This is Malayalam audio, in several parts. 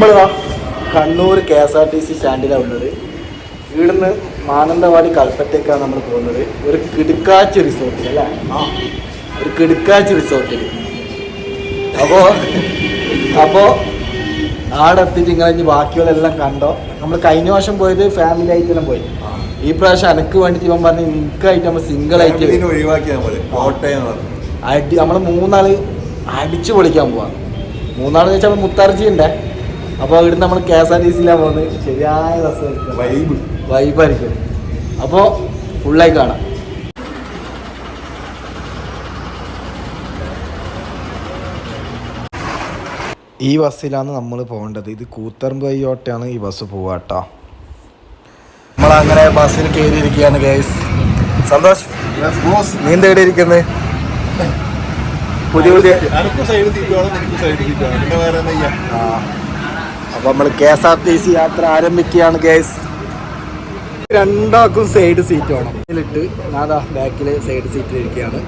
നമ്മൾ Kannur K S R T C സ്റ്റാൻഡിലാണ് ഉള്ളത് ഇവിടുന്ന് മാനന്തവാടി കൽപ്പറ്റേക്കാണ് നമ്മൾ പോകുന്നത്. ഒരു കിടുക്കാച്ച് റിസോർട്ടിൽ അല്ലേ? ആ ഒരു കിടുക്കാച്ച് റിസോർട്ടിൽ അപ്പോൾ അപ്പോൾ ആടെ എത്തിയിട്ട് ഇങ്ങനെ എല്ലാം ബാക്കിയുള്ളതെല്ലാം കണ്ടോ? നമ്മൾ കഴിഞ്ഞ വർഷം പോയത് ഫാമിലി ആയിട്ടെല്ലാം പോയി. ഈ പ്രാവശ്യം എനക്ക് വേണ്ടിയിട്ട് ഇവൻ പറഞ്ഞു നിനക്കായിട്ട് നമ്മൾ സിംഗിൾ ആയിട്ട് ഒഴിവാക്കിയാൽ മതി. അടി നമ്മൾ മൂന്നാൾ അടിച്ചു പൊളിക്കാൻ പോവാ. മൂന്നാളെന്ന് വെച്ചാൽ നമ്മൾ മുത്താർജി ഉണ്ടേ. അപ്പോൾ ഇവിടുന്ന് നമ്മൾ കെ എസ് ആർ ടി സിയിലാണ് പോകുന്നത് ശരിയായ രസമായിരിക്കും വൈബ് വൈബായിരിക്കും അപ്പോൾ ഫുള്ളായി കാണാം. ഈ ബസ്സിലാണ് നമ്മൾ പോകേണ്ടത്. ഇത് കൂത്തർമ്പയ്യോട്ടാണ് ഈ ബസ് പോവാട്ടോ നമ്മളങ്ങനെ ബസ്സിൽ കയറിയിരിക്കുകയാണ് ഗൈസ് സന്തോഷ് നീ തേടിയിരിക്കുന്നത് പുതിയ പുതിയ എനിക്ക് സൈഡ് സീറ്റ് വേണം എനിക്ക് സൈഡ് സീറ്റ് വേണം പിന്നെ വേറെ എന്താ ചെയ്യാ ആ അപ്പൊ നമ്മൾ K S R T C യാത്ര ആരംഭിക്കുകയാണ് ഗേസ് രണ്ടാക്കും സൈഡ് സീറ്റ് വേണം. ഇതിലിട്ട് ഞാതാ ബാക്കിൽ സൈഡ് സീറ്റ് ഇരിക്കുകയാണ്.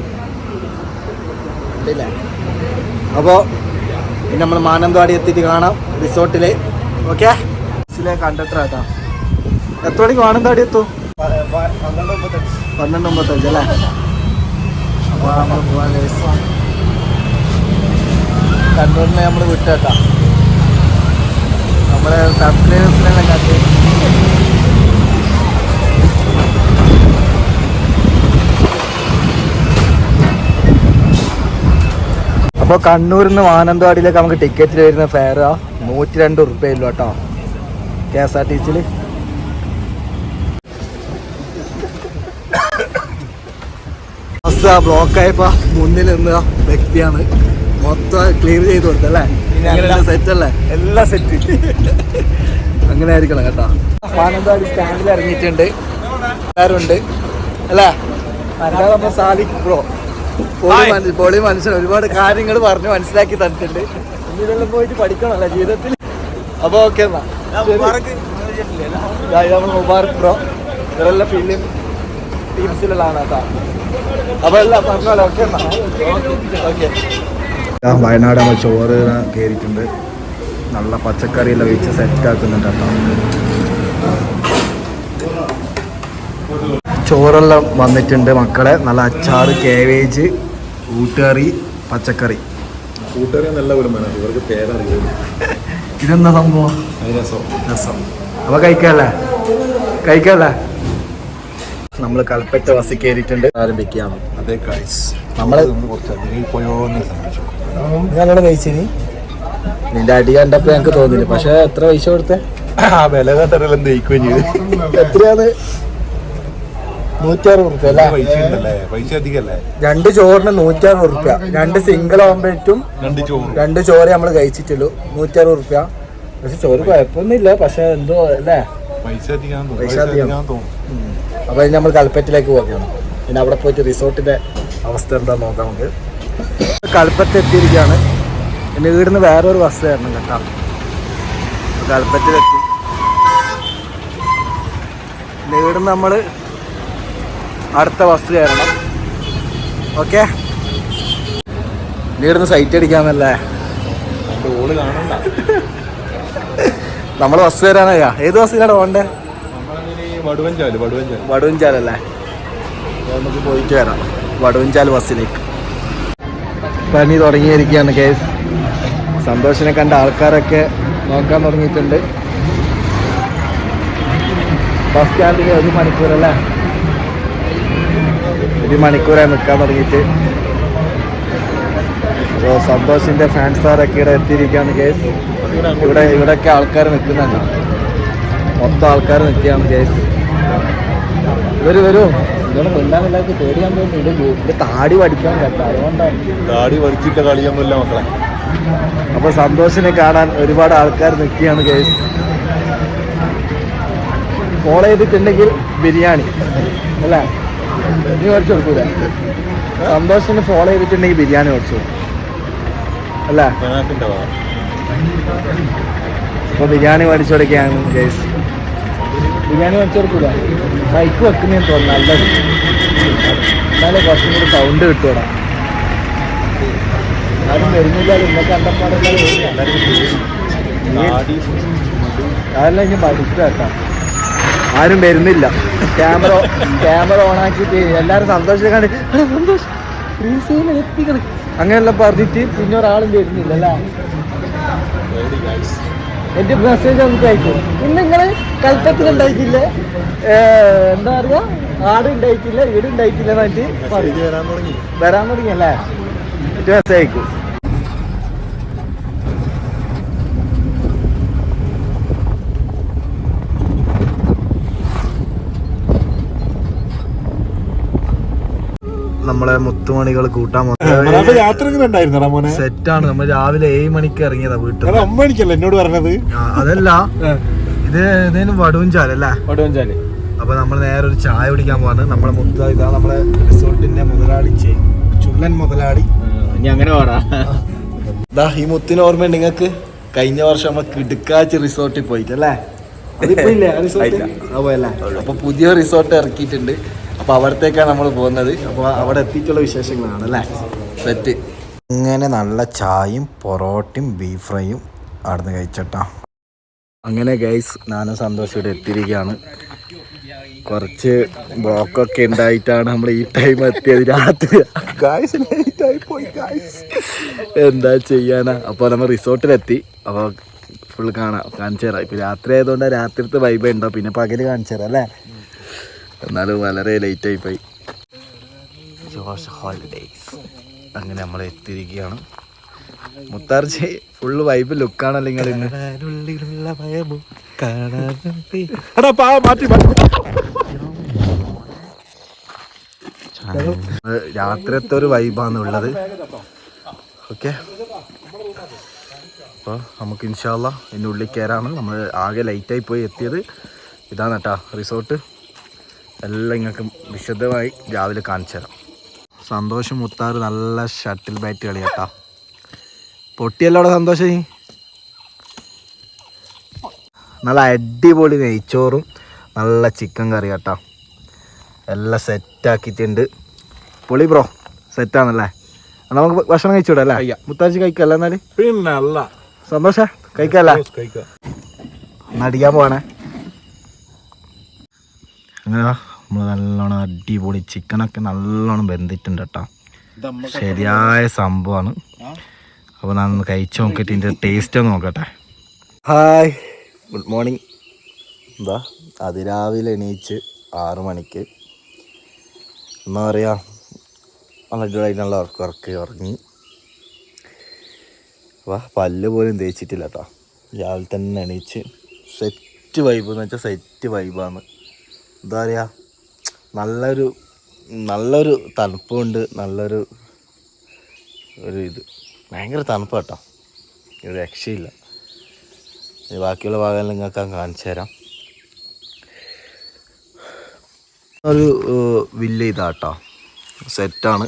അപ്പോൾ പിന്നെ നമ്മൾ മാനന്തവാടി എത്തിയിട്ട് കാണാം റിസോർട്ടിൽ ഓക്കെ? ബസ്സിലെ കണ്ടക്ടറാട്ടാ എത്ര മണിക്ക് മാനന്തവാടി എത്തും? പന്ത്രണ്ട് ഒമ്പത്തഞ്ച് അല്ലേ അപ്പോൾ നമ്മൾ ഗൈസ് കണ്ണൂരിനെ നമ്മൾ വിട്ടേട്ടാ നമ്മുടെ സബ്സ്ക്രൈബേഴ്സിനെല്ലാം കാത്ത് അപ്പോൾ കണ്ണൂരിൽ നിന്ന് മാനന്തവാടിയിലേക്ക് നമുക്ക് ടിക്കറ്റിൽ വരുന്ന ഫെയർ നൂറ്റി രണ്ട് ഉറുപ്പ്യ ഉള്ളൂ കേട്ടോ. കെ എസ് ആർ ടി സിയിൽ ബസ് മുന്നിൽ നിന്ന വ്യക്തിയാണ്. മൊത്തം ക്ലിയർ ചെയ്ത് കൊടുത്തല്ലേ സെറ്റ് അല്ലേ? എല്ലാം സെറ്റ് അങ്ങനെ ആയിരിക്കണം കേട്ടോ. മാനന്തവാടി സ്റ്റാൻഡിൽ ഇറങ്ങിയിട്ടുണ്ട്. എല്ലാവരുണ്ട്. അല്ലേ? അല്ലാതെ നമ്മൾ ബ്രോ പൊളി പൊളി മനുഷ്യൻ ഒരുപാട് കാര്യങ്ങൾ പറഞ്ഞു മനസ്സിലാക്കി തന്നിട്ടുണ്ട്. ഇനി ഇതെല്ലാം പോയിട്ട് പഠിക്കണമല്ലോ ജീവിതത്തിൽ. അപ്പോൾ ഓക്കെ എന്നാ. നമ്മൾ മുബാറക് ബ്രോ. ഇതെല്ലാം ഫിലിം ടീംസിലുള്ളതാണ് കേട്ടോ. അപ്പോൾ എല്ലാം പറഞ്ഞോളൂ. ഓക്കെ എന്നാ. ഓക്കെ വയനാട് നമ്മൾ ചോറ് കയറിയിട്ടുണ്ട് നല്ല പച്ചക്കറിയെല്ലാം വെച്ച് സെറ്റ് ആക്കുന്നുണ്ട് കേട്ടോ. ചോറെല്ലാം വന്നിട്ടുണ്ട് മക്കളെ. നല്ല അച്ചാർ കേവേജ് കൂട്ടുകറി പച്ചക്കറി. കൂട്ടുകറി നല്ല വരുമാനം ഇവർക്ക് പേരറിയും ഇതെന്താ സംഭവം? രസം. രസം. അപ്പൊ കഴിക്കല്ലേ? കഴിക്കല്ലേ? നമ്മൾ കൽപ്പറ്റ ബസ്സിൽ കയറിയിട്ടുണ്ട് ആരംഭിക്കുകയാണ്. അതേ കാഴ്ച നമ്മൾ കുറച്ച് നീ പോയോ എന്ന് സംഭവിച്ചു ഞാനോട് കഴിച്ചിനി നിന്റെ അടി കണ്ടപ്പോ ഞങ്ങക്ക് തോന്നില്ല പക്ഷെ എത്ര പൈസ കൊടുത്തേ? ആ വില കത്തറെല്ലാം ദഹിക്കുകയും ചെയ്ത് എത്രയാണ്? നൂറ്റാറ് റുപ്യ അല്ലേ? പൈസ ഉണ്ടല്ലേ? അധികല്ലേ രണ്ട് ചോറിന് നൂറ്റാറ് റുപ്യ. രണ്ട് സിംഗിൾ ആകുമ്പോഴേക്കും രണ്ട് ചോറ്. രണ്ട് ചോറ് നമ്മൾ കഴിച്ചിട്ടുള്ളൂ. നൂറ്ററുപത് റുപ്യ. പക്ഷെ ചോറ് കുഴപ്പമൊന്നുമില്ല. പക്ഷെ എന്തോ അല്ലേ? പൈസ അധികം അപ്പൊ നമ്മൾ കൽപ്പറ്റിലേക്ക് പോകുകയാണ് പിന്നെ അവിടെ പോയിട്ട് റിസോർട്ടിന്റെ അവസ്ഥ എന്താ നോക്കാം നമുക്ക്. കൽപ്പറ്റ എത്തിയിരിക്കുകയാണ് എന്റെ ഇവിടുന്ന് വേറൊരു ബസ് കയറണം കേട്ടോ. കൽപ്പറ്റയിലെത്തി എന്റെ വീടിന് നമ്മൾ അടുത്ത ബസ് കയറണം. ഓക്കെ വീടിന് സൈറ്റ് അടിക്കാമല്ലേ നമ്മൾ ബസ് കയറാനയ്യാ ഏത് ബസ്സിലാണ് പോകണ്ടേ? വടുവഞ്ചാൽ വടുവഞ്ചാൽ വടുവഞ്ചാലല്ലേ? നമുക്ക് പോയിട്ട് വരാം. വടുവഞ്ചാൽ ബസ്സിലേക്ക് പണി തുടങ്ങിയിരിക്കുകയാണ് കേസ്. സന്തോഷിനെ കണ്ട ആൾക്കാരൊക്കെ നോക്കാൻ തുടങ്ങിയിട്ടുണ്ട്. ബസ് സ്റ്റാൻഡിൽ ഒരു മണിക്കൂറല്ലേ ഒരു മണിക്കൂറായി നിൽക്കാൻ തുടങ്ങിയിട്ട്. അപ്പോൾ സന്തോഷിന്റെ ഫാൻസാരൊക്കെ ഇവിടെ എത്തിയിരിക്കുകയാണ് കേസ്? ഇവിടെ ഇവിടെയൊക്കെ ആൾക്കാർ നിൽക്കുന്നുണ്ട്. മൊത്തം ആൾക്കാർ നിൽക്കുകയാണ് കേസ്. വരൂ വരൂ. ഇവിടെ കൊല്ലാമില്ലാത്ത പേടിയാൻ ഇത് താടി പഠിക്കാൻ കേട്ടോ അതുകൊണ്ടാണ്. താടി വലിച്ചിട്ട കളിയൊന്നുമില്ല മക്കളെ. അപ്പൊ സന്തോഷിനെ കാണാൻ ഒരുപാട് ആൾക്കാർ നിൽക്കുകയാണ് കേസ് ഫോളോ ചെയ്തിട്ടുണ്ടെങ്കിൽ ബിരിയാണി അല്ല? നീ മേടിച്ചു കൊടുക്കൂല. സന്തോഷിന് ഫോളോ ചെയ്തിട്ടുണ്ടെങ്കിൽ ബിരിയാണി മേടിച്ചു അല്ലേ? അപ്പൊ ബിരിയാണി മേടിച്ചു കൊടുക്കുകയാണ് കേസ് ബിരിയാണി വെച്ചോർക്കൂല കൊടുക്കൂല ബൈക്ക് വെക്കുന്നതെന്ന് തോന്നുന്നു നല്ലത് എന്നാലേ കുറച്ചും കൂടി സൗണ്ട് കിട്ടൂടാ ആരും വരുന്നില്ല താടി മടു അതെല്ലാം ഇനി പഠിക്കാട്ടോ ആരും വരുന്നില്ല. ക്യാമറ ക്യാമറ ഓൺ ആക്കിയിട്ട് എല്ലാരും സന്തോഷം കണ്ട് "ആ, സന്തോഷം. അങ്ങനെയെല്ലാം പറഞ്ഞിട്ട് പിന്നെ ഒരാളും വരുന്നില്ല അല്ലേ എന്റെ മെസ്സേജ് നമുക്ക് അയക്കും ഇന്ന് നിങ്ങൾ കൽപ്പത്തിൽ ഉണ്ടായിട്ടില്ല. എന്താ പറയാ ആട് ഉണ്ടായിട്ടില്ല വീട് ഉണ്ടായിട്ടില്ല എന്നിട്ട് വരാൻ തുടങ്ങി. അല്ലേ? എന്റെ മെസ്സേജ് അയക്കും. നമ്മളെ മുത്തുമണികൾ കൂട്ടാൻ യാത്ര എങ്ങനെ ഉണ്ടായിരുന്നു മോനെ? സെറ്റാണ്. നമ്മൾ രാവിലെ ഏഴ് മണിക്ക് ഇറങ്ങിയതാ വീട്ടിൽ. അത് അമ്മ എനിക്കല്ല എന്നോട് പറഞ്ഞത്? അതല്ല. ഇത് ഏതേലും വടുവഞ്ചാലല്ലേ വടുവഞ്ചാൽ അപ്പൊ നമ്മൾ നേരെ ഒരു ചായ കുടിക്കാൻ പോവാണ്. നമ്മളെ മുത്ത ഇതാ നമ്മളെ റിസോർട്ടിന്റെ മുതലാളി ചുള്ളൻ മുതലാളി. അങ്ങനെ പാടാ ദാ ഈ മുത്തിന് ഓർമ്മയുണ്ട് നിങ്ങൾക്ക്? കഴിഞ്ഞ വർഷം നമ്മൾ കിടുക്കാച്ച് റിസോർട്ടിൽ പോയിട്ടല്ലേ അപ്പൊ പുതിയ റിസോർട്ട് ഇറക്കിയിട്ടുണ്ട്. അപ്പൊ അവിടത്തേക്കാണ് നമ്മൾ പോകുന്നത്. അപ്പൊ അവിടെ എത്തിയിട്ടുള്ള വിശേഷങ്ങളാണ് അല്ലേ? സെറ്റ് ഇങ്ങനെ നല്ല ചായയും പൊറോട്ടയും ബീഫ് ഫ്രൈയും അവിടുന്ന് കഴിച്ചട്ടാ. അങ്ങനെ ഗൈസ് ഞാനും സന്തോഷം എത്തിയിരിക്കുകയാണ്. കുറച്ച് ബ്ലോക്കൊക്കെ ഉണ്ടായിട്ടാണ് നമ്മൾ ഈ ടൈം എത്തിയത്. രാത്രി. ഗായ്സ് പോയി ഗായ്സ് എന്താ ചെയ്യാനാ? അപ്പോൾ നമ്മൾ റിസോർട്ടിലെത്തി. അപ്പോൾ ഫുൾ കാണാം കാണിച്ചു തരാം. ഇപ്പം രാത്രി ആയതുകൊണ്ട് രാത്രിത്തെ വൈബ് ഉണ്ടോ? പിന്നെ പകൽ കാണിച്ചു തരാം അല്ലേ? എന്നാലും വളരെ ലേറ്റ് ആയി പോയി ജോഷ് ഹോളിഡേയ്സ് അങ്ങനെ നമ്മൾ എത്തിയിരിക്കുകയാണ്. മുത്താർജി ഫുള്ള് വൈബ് ലുക്കാണല്ലോ നിങ്ങൾ ഇന്ന്? മാറ്റി രാത്രിയത്തെ ഒരു വൈബാണ് ഉള്ളത്. ഓക്കെ അപ്പോൾ നമുക്ക് ഇൻഷാല്ല ഇതിന്റെ ഉള്ളിൽ കയറാണ് നമ്മൾ ആകെ ലൈറ്റായി പോയി എത്തിയത്. ഇതാണ് കേട്ടോ റിസോർട്ട് എല്ലാം നിങ്ങൾക്ക് വിശദമായി രാവിലെ കാണിച്ചു തരാം. സന്തോഷം മുത്താറ് നല്ല ഷട്ടിൽ ബാറ്റ് കളി കേട്ടാ പൊട്ടിയല്ലോ അവിടെ സന്തോഷം നല്ല അടിപൊളി നെയ്ച്ചോറും നല്ല ചിക്കൻ കറി കേട്ടോ എല്ലാം സെറ്റാക്കിയിട്ടുണ്ട് പൊളി ബ്രോ സെറ്റാണല്ലേ എന്നാൽ നമുക്ക് ഭക്ഷണം കഴിച്ചൂടെ അല്ലേ? കഴിക്കാം. മുത്താച്ചി കഴിക്കല്ലേ എന്നാൽ? പിന്നെ അല്ല. സന്തോഷ കഴിക്കല്ലേ? കഴിക്കാം. നടിക്കാൻ അടിക്കാൻ പോവാണേ. അങ്ങനെ നമ്മൾ നല്ലോണം അടിപൊളി ചിക്കനൊക്കെ നല്ലോണം വെന്തിട്ടുണ്ട് കേട്ടോ. ശരിയായ സംഭവമാണ് അപ്പോൾ ഞാൻ ഒന്ന് കഴിച്ച് നോക്കിയിട്ട് ഇതിന്റെ ടേസ്റ്റ് ഒന്ന് നോക്കട്ടെ. ഹായ് ഗുഡ് മോർണിംഗ് എന്താ അതിരാവിലെ എണീച്ച് ആറ് മണിക്ക്. എന്താ പറയുക നല്ല അടിപൊളിയായിട്ട് നല്ല ഉറക്കം ഉറക്കി ഉറങ്ങി. വാ പല്ല് പോലും തേച്ചിട്ടില്ല കേട്ടോ രാവിലെ തന്നെ എണീച്ച്. സെറ്റ് വൈബ് എന്ന് വെച്ചാൽ സെറ്റ് വൈബാണ് എന്താ പറയുക നല്ലൊരു നല്ലൊരു തണുപ്പുണ്ട് നല്ലൊരു ഒരു ഇത്. ഭയങ്കര തണുപ്പ് കേട്ടോ. ഒരു രക്ഷയില്ല. ബാക്കിയുള്ള ഭാഗം നിങ്ങൾക്ക് കാണിച്ചു തരാം. ഒരു വില്ല ഇതാട്ടോ സെറ്റാണ്.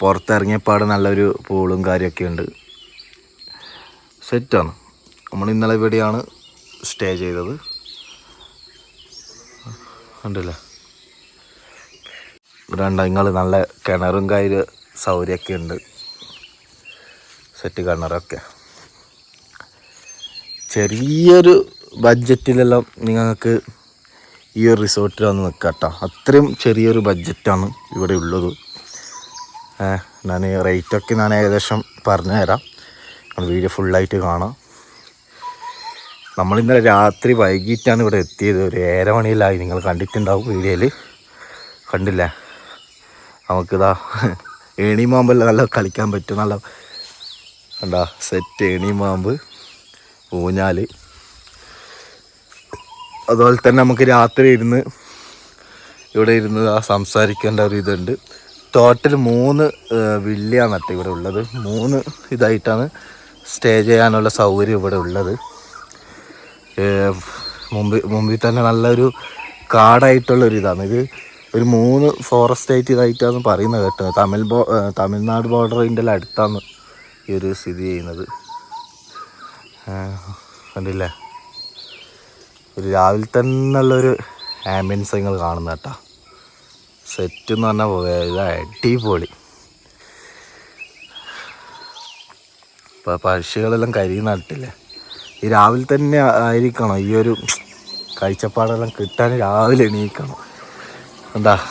പുറത്തിറങ്ങിയപ്പാട് നല്ലൊരു പൂളും കാര്യമൊക്കെ ഉണ്ട്. സെറ്റാണ്. നമ്മൾ ഇന്നലെ ഇവിടെയാണ് സ്റ്റേ ചെയ്തത്. കണ്ടില്ലേ ഇവിടെ ഉണ്ടെങ്കിൽ നല്ല കിണറും കയ്യിൽ സൗകര്യമൊക്കെ ഉണ്ട്. സെറ്റ് കിണറൊക്കെ. ചെറിയൊരു ബഡ്ജറ്റിലെല്ലാം നിങ്ങൾക്ക് ഈ ഒരു റിസോർട്ടിൽ വന്ന് നിൽക്കാം കേട്ടോ. അത്രയും ചെറിയൊരു ബഡ്ജറ്റാണ് ഇവിടെ ഉള്ളത്. ഞാൻ റേറ്റൊക്കെ ഞാൻ ഏകദേശം പറഞ്ഞു തരാം വീഡിയോ ഫുള്ളായിട്ട് കാണാം. നമ്മൾ ഇന്നലെ രാത്രി വൈകിട്ടാണ് ഇവിടെ എത്തിയത്. ഒരു ഏഴര മണിയിലായി നിങ്ങൾ കണ്ടിട്ടുണ്ടാവും വീഡിയോയിൽ കണ്ടില്ലേ? നമുക്കിതാ ഏണി മാമ്പ് നല്ല കളിക്കാൻ പറ്റും. നല്ല കണ്ടാ സെറ്റ് ഏണി മാമ്പ് ഊഞ്ഞാൽ അതുപോലെ തന്നെ നമുക്ക് രാത്രി ഇരുന്ന് ഇവിടെ ഇരുന്ന് ആ സംസാരിക്കേണ്ട ഒരു ഇതുണ്ട്. ടോട്ടൽ മൂന്ന് വില്ലയാണ് നട്ട് ഇവിടെ ഉള്ളത്. മൂന്ന് ഇതായിട്ടാണ് സ്റ്റേ ചെയ്യാനുള്ള സൗകര്യം ഇവിടെ ഉള്ളത്. മുമ്പിൽ മുമ്പിൽ തന്നെ നല്ലൊരു കാടായിട്ടുള്ളൊരു ഇതാണ് ഇത് ഒരു മൂന്ന് ഫോറസ്റ്റ് ആയിട്ട് ഇതായിട്ടാണ് പറയുന്നത് കേട്ടോ തമിഴ് ബോ തമിഴ്നാട് ബോർഡറിന്റെ അടുത്താണ് ഈ ഒരു സ്ഥിതി ചെയ്യുന്നത്. കണ്ടില്ലേ? ഒരു രാവിലെ തന്നെ ഉള്ളൊരു ആംബിയൻസ് നിങ്ങൾ കാണുന്ന കേട്ടോ. സെറ്റ് എന്ന് പറഞ്ഞാൽ ഇത് അടിപൊളി. ഇപ്പോൾ പക്ഷികളെല്ലാം കരി നട്ടില്ലേ ഈ രാവിലെ തന്നെ ആയിരിക്കണം ഈ ഒരു കാഴ്ചപ്പാടെല്ലാം കിട്ടാൻ രാവിലെ എണീക്കണം. എന്താ?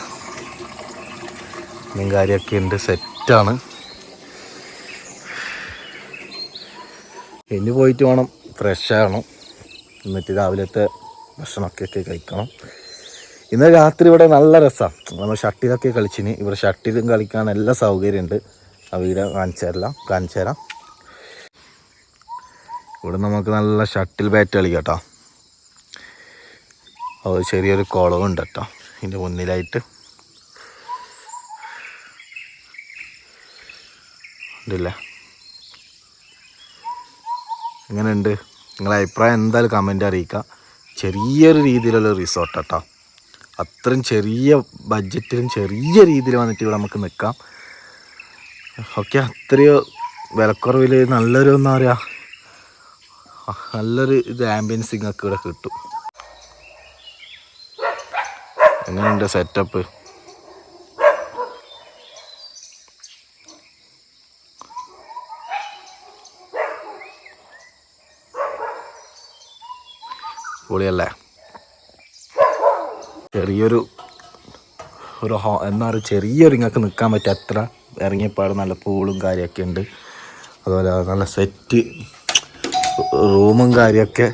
മീൻ കാര്യമൊക്കെ ഉണ്ട്. സെറ്റാണ്. ഇനി പോയിട്ട് വേണം. ഫ്രഷ് ആകണം എന്നിട്ട് രാവിലത്തെ ഭക്ഷണമൊക്കെ കഴിക്കണം. ഇന്ന് രാത്രി ഇവിടെ നല്ല രസമാണ് നമ്മൾ ഷട്ടിലൊക്കെ കളിച്ചിന്. ഇവിടെ ഷട്ടിലും കളിക്കാൻ എല്ലാ സൗകര്യമുണ്ട്. ആ വീട് കാണിച്ചു തരാം. കാണിച്ചു തരാം. ഇവിടെ നമുക്ക് നല്ല ഷട്ടിൽ ബാറ്റ് കളിക്കാം കേട്ടോ. അത് ചെറിയൊരു കുളവുണ്ട് കേട്ടോ. ഇതിന്റെ മുന്നിലായിട്ട്. ഉണ്ടല്ലേ എങ്ങനെയുണ്ട്? നിങ്ങളുടെ അഭിപ്രായം എന്തായാലും കമന്റ് അറിയിക്കുക. ചെറിയൊരു രീതിയിലുള്ള റിസോർട്ട് കേട്ടോ അത്രയും ചെറിയ ബഡ്ജറ്റിലും ചെറിയ രീതിയിൽ വന്നിട്ട് ഇവിടെ നമുക്ക് നിൽക്കാം. ഓക്കെ അത്രയോ വിലക്കുറവിൽ നല്ലൊരു എന്താ പറയുക നല്ലൊരു ഇത് ആംബിയൻസ് നിങ്ങൾക്ക് ഇവിടെ കിട്ടും. എങ്ങനെയുണ്ട് സെറ്റപ്പ് പൊളിയല്ലേ? ചെറിയൊരു ഒരു ഹോ എന്നാ പറയുക ചെറിയൊരു ഇങ്ങൾക്ക് നിൽക്കാൻ പറ്റും അത്ര ഇറങ്ങിയപ്പാട് നല്ല പൂളും കാര്യമൊക്കെ ഉണ്ട്. അതുപോലെ നല്ല സെറ്റ് റൂമും കാര്യമൊക്കെ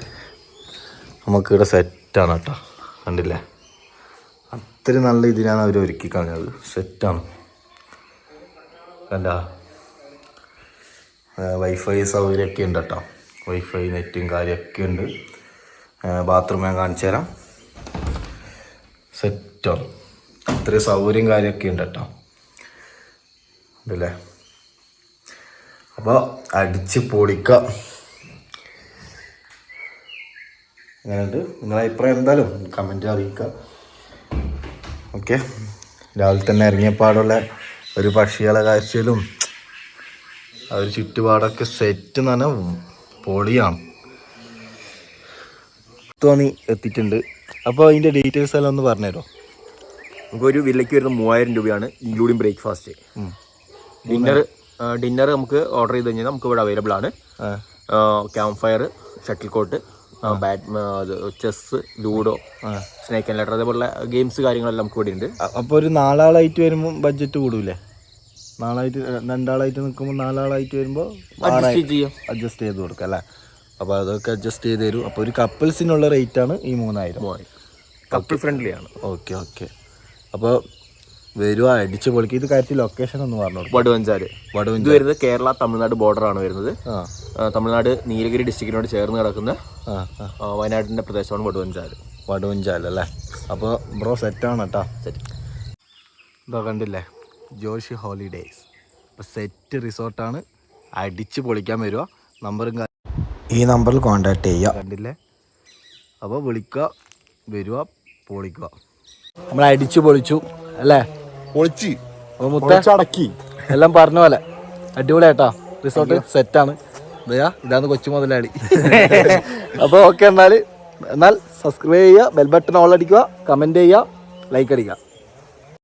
നമുക്കിവിടെ സെറ്റാണ് കേട്ടോ. കണ്ടില്ലേ? അത്രയും നല്ല ഇതിനാണ് അവർ ഒരുക്കി കളഞ്ഞത്. സെറ്റാണ് കണ്ട? വൈഫൈ സൗകര്യമൊക്കെ ഉണ്ട് കേട്ടോ. വൈഫൈ നെറ്റും കാര്യമൊക്കെ ഉണ്ട്. ബാത്റൂം ഞാൻ കാണിച്ചു തരാം. സെറ്റാണ് അത്രയും സൗകര്യം കാര്യമൊക്കെ ഉണ്ട് കേട്ടോ. ഉണ്ടല്ലേ? അപ്പോൾ അടിച്ച് പൊളിക്കാം. അങ്ങനെയുണ്ട് നിങ്ങളെ അഭിപ്രായം എന്തായാലും കമന്റ് അറിയിക്കുക. ഓക്കെ. രാവിലെ തന്നെ ഇറങ്ങിയപ്പാടുള്ള ഒരു പക്ഷികളെ കാഴ്ചയിലും ആ ഒരു ചുറ്റുപാടൊക്കെ സെറ്റ് എന്ന് പറഞ്ഞാൽ പൊളിയാണ്. തോന്നി എത്തിയിട്ടുണ്ട്. അപ്പോൾ അതിന്റെ ഡീറ്റെയിൽസ് എല്ലാം ഒന്ന് പറഞ്ഞുതരോ നമുക്കൊരു വില്ലയ്ക്ക് വരുന്ന മൂവായിരം രൂപയാണ് ഇൻക്ലൂഡിങ് ബ്രേക്ക്ഫാസ്റ്റ് ഡിന്നർ ഡിന്നർ നമുക്ക് ഓർഡർ ചെയ്ത് കഴിഞ്ഞാൽ നമുക്ക് ഇവിടെ അവൈലബിൾ ആണ്. Camp fire shuttle court bat chess ludo snake and ladder അതേപോലുള്ള ഗെയിംസ് കാര്യങ്ങളെല്ലാം നമുക്ക് ഇവിടെ ഉണ്ട്. അപ്പോൾ ഒരു നാലാളായിട്ട് വരുമ്പോൾ ബഡ്ജറ്റ് കൂടൂലേ നാളായിട്ട് രണ്ടാളായിട്ട് നിൽക്കുമ്പോൾ നാലാളായിട്ട് വരുമ്പോൾ അഡ്ജസ്റ്റ് ചെയ്യാം. അഡ്ജസ്റ്റ് ചെയ്ത് കൊടുക്കാം അല്ലേ? അപ്പോൾ അതൊക്കെ അഡ്ജസ്റ്റ് ചെയ്ത് തരും. അപ്പോൾ ഒരു കപ്പിൾസിനുള്ള റേറ്റ് ആണ് ഈ മൂന്നായിരം. കപ്പിൾ ഫ്രണ്ട്ലി ആണ്. ഓക്കെ ഓക്കെ അപ്പോൾ വരുക അടിച്ചു പൊളിക്കുക ഇത് കാര്യത്തിൽ ലൊക്കേഷൻ ഒന്ന് പറഞ്ഞു വടുവഞ്ചാൽ. വടുവഞ്ചാൽ. ഇത് വരുന്നത് കേരള തമിഴ്നാട് ബോർഡർ ആണ് വരുന്നത്. ആ. ആ, തമിഴ്നാട് നീലഗിരി ഡിസ്ട്രിക്റ്റിനോട് ചേർന്ന് കിടക്കുന്ന ആ ആ. ആ, വയനാടിന്റെ പ്രദേശമാണ് വടുവഞ്ചാൽ. വടുവഞ്ചാൽ അല്ലേ? അപ്പോൾ ബ്രോ സെറ്റാണ് കേട്ടോ സെറ്റ് ഇതാ കണ്ടില്ലേ? ജോഷി ഹോളിഡേയ്സ് അപ്പോൾ സെറ്റ് റിസോർട്ടാണ് അടിച്ച് പൊളിക്കാൻ വരിക നമ്പറും ഈ നമ്പറിൽ കോൺടാക്ട് ചെയ്യുക കണ്ടില്ലേ? അപ്പോൾ വിളിക്കുക വരിക പൊളിക്കുക. നമ്മൾ അടിച്ച് പൊളിച്ചു അല്ലേ? പൊളിച്ച്. മുത്തടക്കി എല്ലാം പറഞ്ഞ പോലെ. അടിപൊളിയായിട്ടാ. റിസോർട്ട് സെറ്റാണ് ഇതാ ഇതാണ് കൊച്ചു മുതലാളി. അപ്പോൾ ഓക്കെ എന്നാൽ എന്നാൽ സബ്സ്ക്രൈബ് ചെയ്യുക ബെൽ ബട്ടൺ ഓൾ അടിക്കുക കമന്റ് ചെയ്യുക ലൈക്ക് അടിക്കുക.